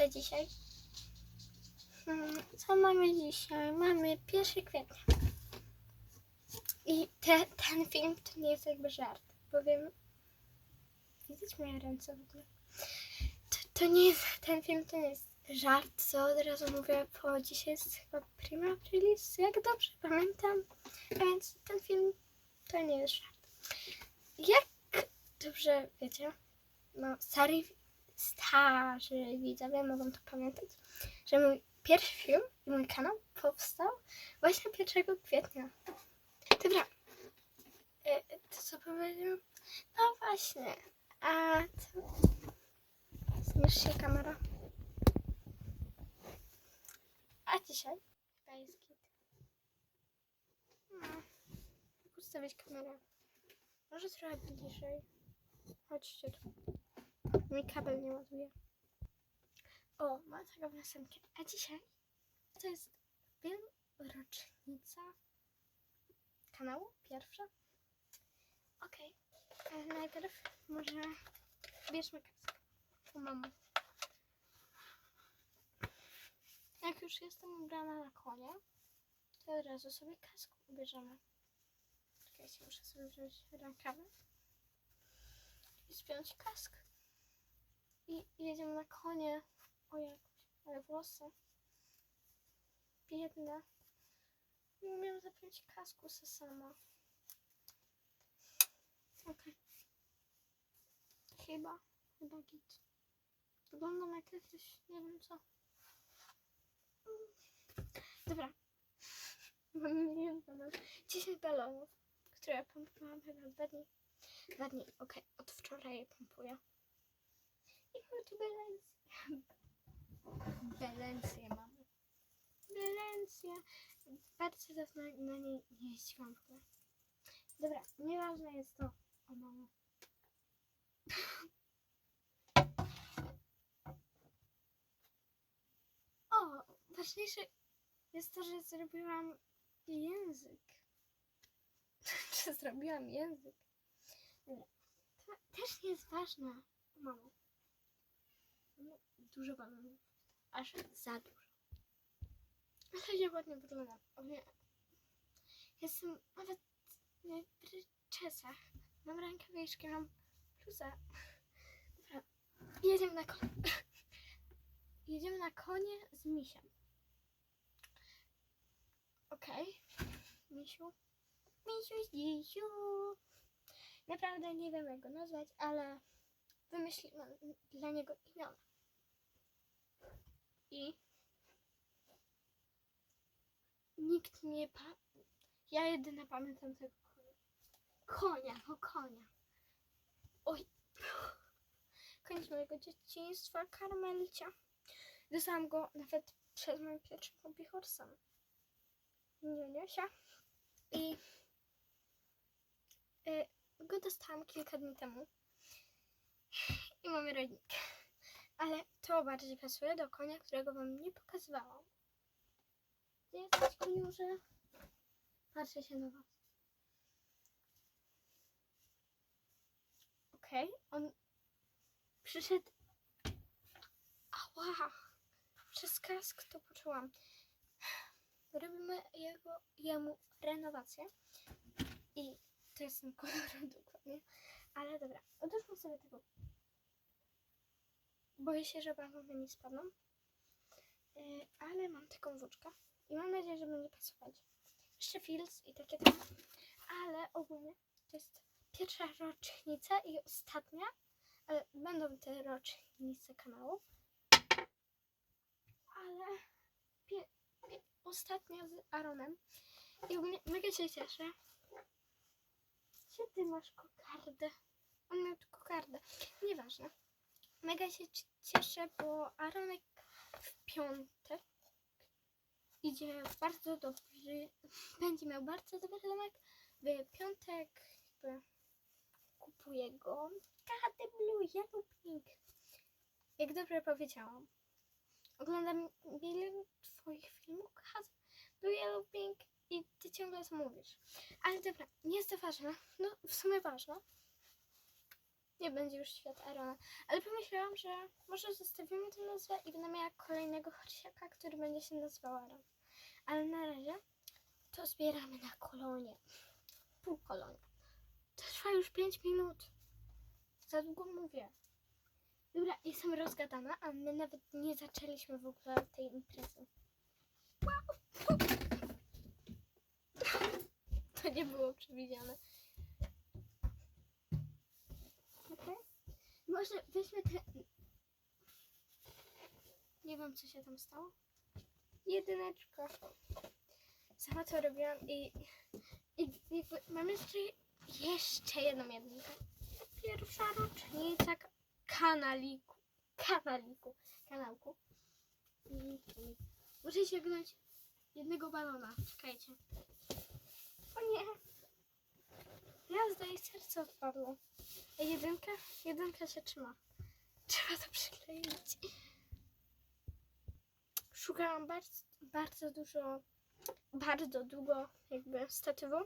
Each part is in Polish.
co dzisiaj? Hmm, co mamy dzisiaj? Mamy 1 kwietnia. I te, ten film to nie jest jakby żart, bowiem... Widać moje ręce w ogóle? To, to nie jest... Ten film to nie jest żart, co od razu mówię, bo dzisiaj jest chyba prima aprilis, jak dobrze pamiętam. A więc ten film to nie jest żart. Jak dobrze wiecie, no stary, starzy widzowie mogą to pamiętać, że mój pierwszy film i mój kanał powstał właśnie 1 kwietnia. Dobra, e, to co powiedział? No właśnie, a to... Zmierz się kamera. A dzisiaj? Chyba jest git. Jak ustawić kamerę? Może trochę bliżej. Chodźcie tu. Mi kabel nie ładuje. O, mam taką piosenkę. A dzisiaj to jest rocznica kanału pierwsza. Okej. Okay. Najpierw może bierzmy kask. U mamy. Jak już jestem ubrana na konia, to od razu sobie kask ubierzemy. Czekajcie, muszę sobie wziąć rękawy i spiąć kask. I jedziemy na konie. O jakoś, ale włosy. Biedne. Nie umiem zapiąć kasku se sama. Okej. Chyba, chyba git. Wyglądam jak jakiś, nie wiem co. Dobra. Mam milion. 10 balonów, które pompowałam chyba dwa dni. Dwa dni, okej. Od wczoraj je pompuję. Mamy tu Belencję. Belencję mamy. Belencja. Bardzo dawno na niej nie jeździłam w ogóle. Dobra, nieważne jest to. O mamo. O, ważniejsze jest to, że zrobiłam język. Czy zrobiłam język? Dobra. To też nie jest ważne. Mamo. Dużo balonów. Aż za dużo. Ale nie ładnie wygląda. O nie. Jestem nawet nie czesach. Mam rękawiczki, mam bluza. Dobra. Jedziemy na konie. Jedziemy na konie z misiem. Okej. Misiu. Misiu, Misiu. Naprawdę nie wiem jak go nazwać, ale wymyśliłam dla niego imiona. I nikt nie pa... Ja jedyna pamiętam tego konia. Konia, o konia. Oj. Koniec mojego dzieciństwa, karmelcia. Dostałam go nawet przez moją pierwszą hobby horsem. Niuniusia. I y, go dostałam kilka dni temu. I mamy rodzinkę. Ale to bardziej pasuje do konia, którego wam nie pokazywałam. Gdzie jesteś, koniurze? Patrzę się na was. Okej, on przyszedł. Ała! Przez kask to poczułam. Robimy jego, jemu renowację. I to jest ten kolor dokładnie. Ale dobra, odłóżmy sobie tego. Boję się, że balony mi spadną. Yy, ale mam taką włóczkę. I mam nadzieję, że będzie pasować. Jeszcze Fields i takie tam. Ale ogólnie to jest pierwsza rocznica i ostatnia. Ale będą te rocznice kanału. Ale ostatnia z Aaronem. I ogólnie mega się cieszę. Gdzie ty masz kokardę? On miał tu kokardę. Nieważne. Mega się ci- cieszę, bo Aaronek w piątek idzie bardzo dobry, będzie miał bardzo dobry domek. W piątek jakby kupuję go. KD Blue Yellow Pink. Jak dobrze powiedziałam. Oglądam milion twoich filmów KD Blue Yellow Pink i ty ciągle to mówisz. Ale dobra, nie jest to ważne. No, w sumie ważne. Nie będzie już świat Arona. Ale pomyślałam, że może zostawimy tę nazwę i będę miała kolejnego chorsiaka, który będzie się nazywał Aron. Ale na razie to zbieramy na kolonię. Pół kolonia. To trwa już 5 minut. Za długo mówię. Dobra, jestem rozgadana, a my nawet nie zaczęliśmy w ogóle tej imprezy. Wow! To nie było przewidziane. Może weźmy te... Nie wiem, co się tam stało. Jedyneczka. Sama to robiłam i, i jakby mam jeszcze, jeszcze jedną jedynkę. Pierwsza rocznica ka- kanaliku. Kanaliku. Kanałku. I, i muszę sięgnąć jednego balona. Czekajcie. O nie. Jazda i serce odpadło. A jedynka? Jedynka się trzyma. Trzeba to przykleić. Szukałam bardzo, bardzo dużo, bardzo długo jakby statywu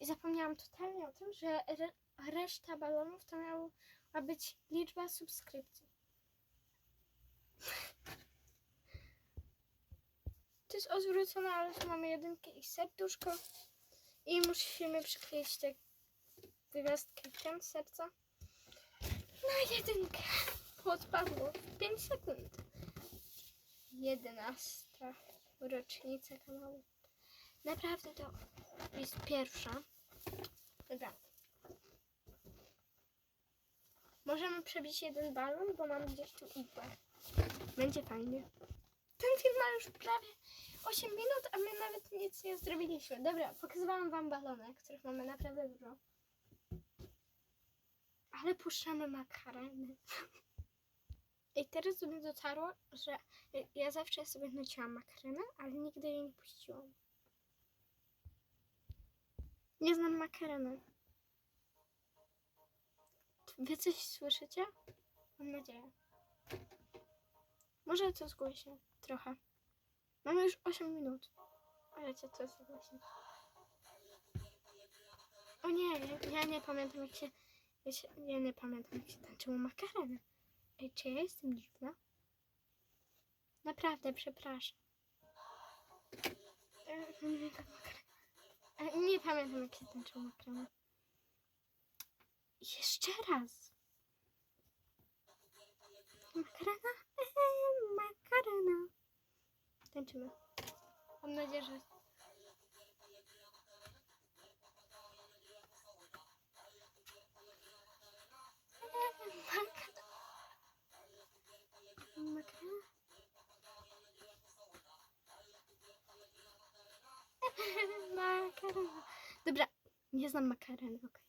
i zapomniałam totalnie o tym, że re, reszta balonów to miała być liczba subskrypcji. To jest odwrócone, ale tu mamy jedynkę i serduszko. I musimy przykleić te ten serca. Na jedynkę. Odpadło w 5 sekund. Jedenasta rocznica kanału. Naprawdę to jest pierwsza. Dobra. Możemy przebić jeden balon, bo mam gdzieś tu igłę. Będzie fajnie. Ten film ma już prawie 8 minut, a my nawet nic nie zrobiliśmy. Dobra, pokazywałam wam balony, których mamy naprawdę dużo. Ale puszczamy makareny. I teraz do mnie dotarło, że ja zawsze sobie nuciłam makarenę, ale nigdy jej nie puściłam. Nie znam makareny. Wy coś słyszycie? Mam nadzieję. Może to zgłośnie trochę. Mamy już 8 minut. Ale co to właśnie? O nie, ja nie pamiętam jak się, ja się. Ja nie pamiętam jak się tańczyło makarenę. Ej, czy ja jestem dziwna? Naprawdę, przepraszam. E, Nie, E, nie pamiętam jak się tańczyło makarenę. Jeszcze raz. Makarena? Ehe, makarena. Tańczymy. Mam nadzieję, że... znam makareny, okej.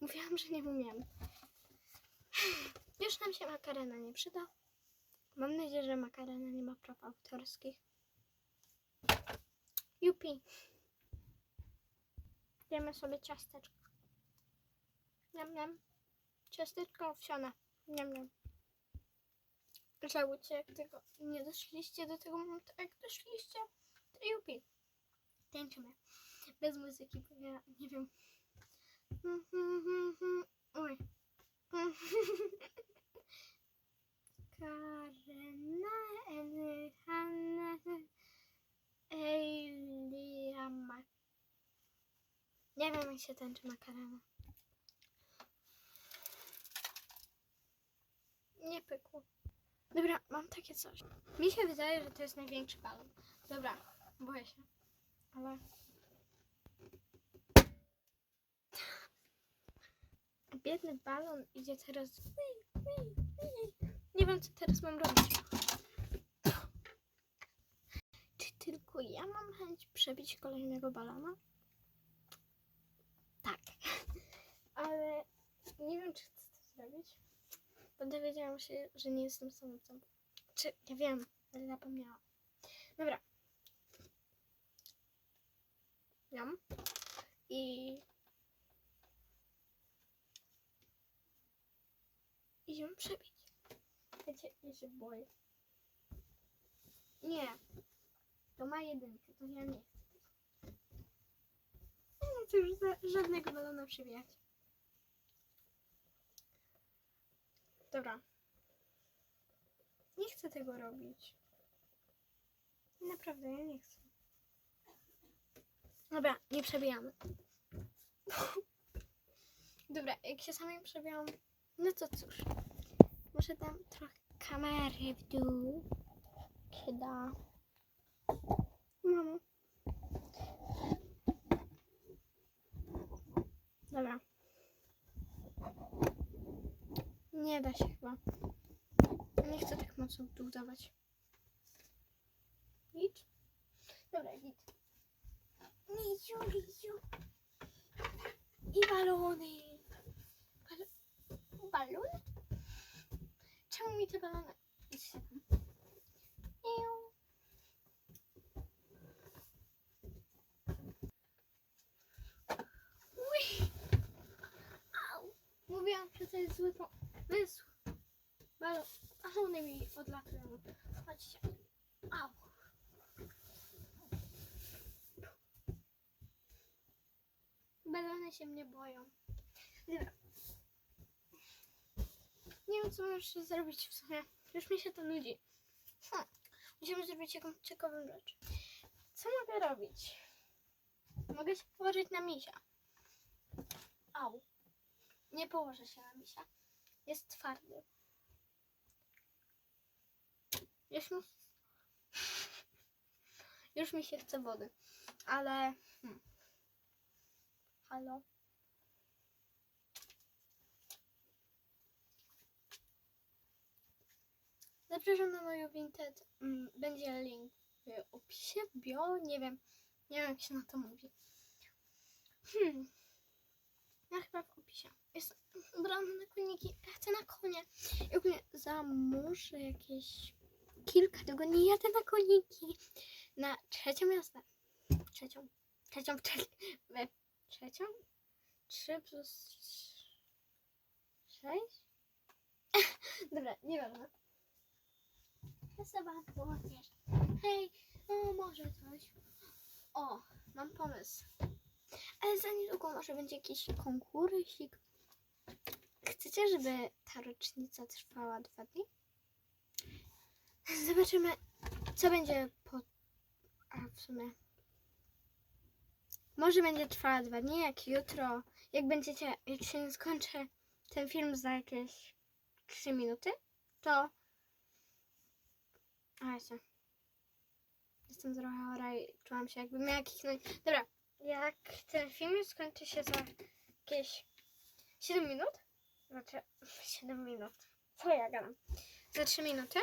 Mówiłam, że nie umiem. Już nam się makarena nie przyda. Mam nadzieję, że makarena nie ma praw autorskich. Jupi. Jemy sobie ciasteczko. Niam, niam. Ciasteczko owsiane. Niam, niam. Żałujcie, jak tego nie doszliście do tego momentu. Jak doszliście, to jupi. Tańczymy. Bez muzyki, bo ja nie wiem. Oj. Karena Elhanna Eliama. Nie wiem jak się tańczy makarena. Nie pykło. Dobra, mam takie coś. Mi się wydaje, że to jest największy balon. Dobra, boję się. Ale... Biedny balon idzie teraz. Nie wiem, co teraz mam robić. Czy tylko ja mam chęć przebić kolejnego balona? Tak. Ale nie wiem, czy chcę to zrobić. Bo dowiedziałam się, że nie jestem samotną. Czy ja wiem, ale zapomniałam. Dobra. Jam. I Idziemy przebić. Wiecie, ja się boję. Nie. To ma jedynkę, to ja nie chcę. chcę już za- żadnego balona przybijać. Dobra. Nie chcę tego robić. Naprawdę, ja nie chcę. Dobra, nie przebijamy. Dobra, jak się sami przebijam, no to cóż. Może dam trochę kamery w dół. Się da. Mamo. Dobra. Nie da się chyba. Nie chcę tak mocno w dawać. Git? Dobra, git. Liciu, liciu. I balony. Mi te. Au. Mówiłam, że to jest zły pomysł. Balon, balony mi odlatują. Chodźcie. Au. Balony się mnie boją. Dobra. Nie wiem, co możesz zrobić w sumie. Już mi się to nudzi. Hm. Musimy zrobić jakąś ciekawą rzecz. Co mogę robić? Mogę się położyć na misia. Au. Nie położę się na misia. Jest twardy. Już mi... Już mi się chce wody. Ale... Hmm. Halo? Zapraszam na moją Vinted. Mm, Będzie link w opisie, bio, nie wiem. Nie wiem, jak się na to mówi. Hmm. Ja chyba w opisie. Jest ubrana na koniki. Ja chcę na konie. I ogólnie za może jakieś kilka tygodni jadę na koniki. Na trzecią jazdę. Trzecią. Trzecią, trzecią. Trzecią? Trzy plus sześć? Dobra, nieważne. Ja wiesz. Hej, no może coś. O, mam pomysł. Ale za niedługo może będzie jakiś konkursik. Chcecie, żeby ta rocznica trwała dwa dni? Zobaczymy, co będzie po... A w sumie... Może będzie trwała dwa dni, jak jutro, jak będziecie, jak się skończy ten film za jakieś 3 minuty, to... A jeszcze. Jestem trochę chora i czułam się jakby miała kichnąć. Dobra, jak ten film skończy się za jakieś 7 minut, znaczy 7 minut, co ja gadam, za 3 minuty,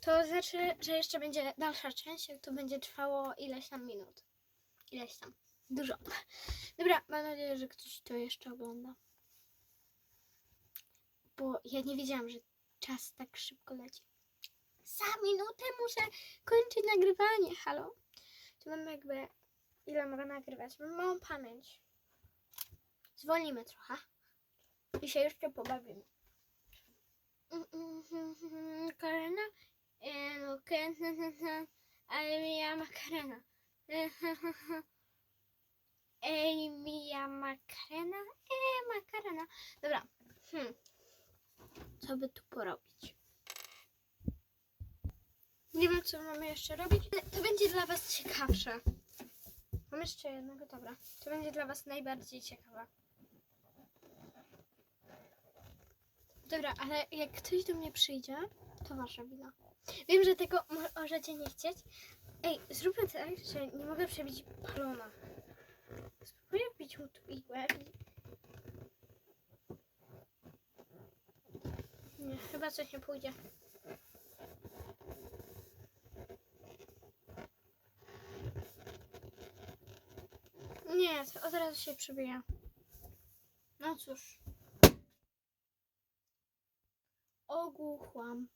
to znaczy, że jeszcze będzie dalsza część, jak to będzie trwało ileś tam minut. Ileś tam. Dużo. Dobra, mam nadzieję, że ktoś to jeszcze ogląda. Bo ja nie wiedziałam, że czas tak szybko leci. Za minutę muszę kończyć nagrywanie. Halo? Tu mam jakby... Ile mogę nagrywać? Mam małą pamięć. Zwolnimy trochę. I się jeszcze pobawimy. Karena? E, no, Karena. Ale ja makarena. Ej, mija makarena? E, makarena. Dobra. Hmm. Co by tu porobić? Co mamy jeszcze robić. ale To będzie dla Was ciekawsze. Mam jeszcze jednego, dobra. To będzie dla Was najbardziej ciekawe. Dobra, ale jak ktoś do mnie przyjdzie, to Wasza wina. Wiem, że tego mo- możecie nie chcieć. Ej, zróbmy tak, że nie mogę przebić balona. Spróbuję wbić mu tu igłę. Nie, chyba coś nie pójdzie. Nie, od razu się przybija. No cóż. Ogłuchłam.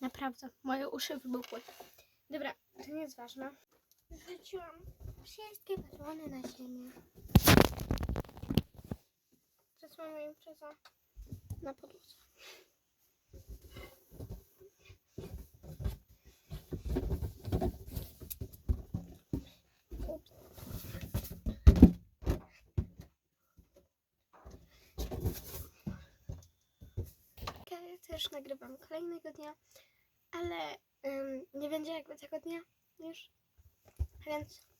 Naprawdę, moje uszy wybuchły. Dobra, to nie jest ważne. Rzuciłam wszystkie balony na ziemię. Teraz mamy impreza na podłodze. Nagrywam kolejnego dnia, ale ym, nie będzie jakby tego dnia już. Więc.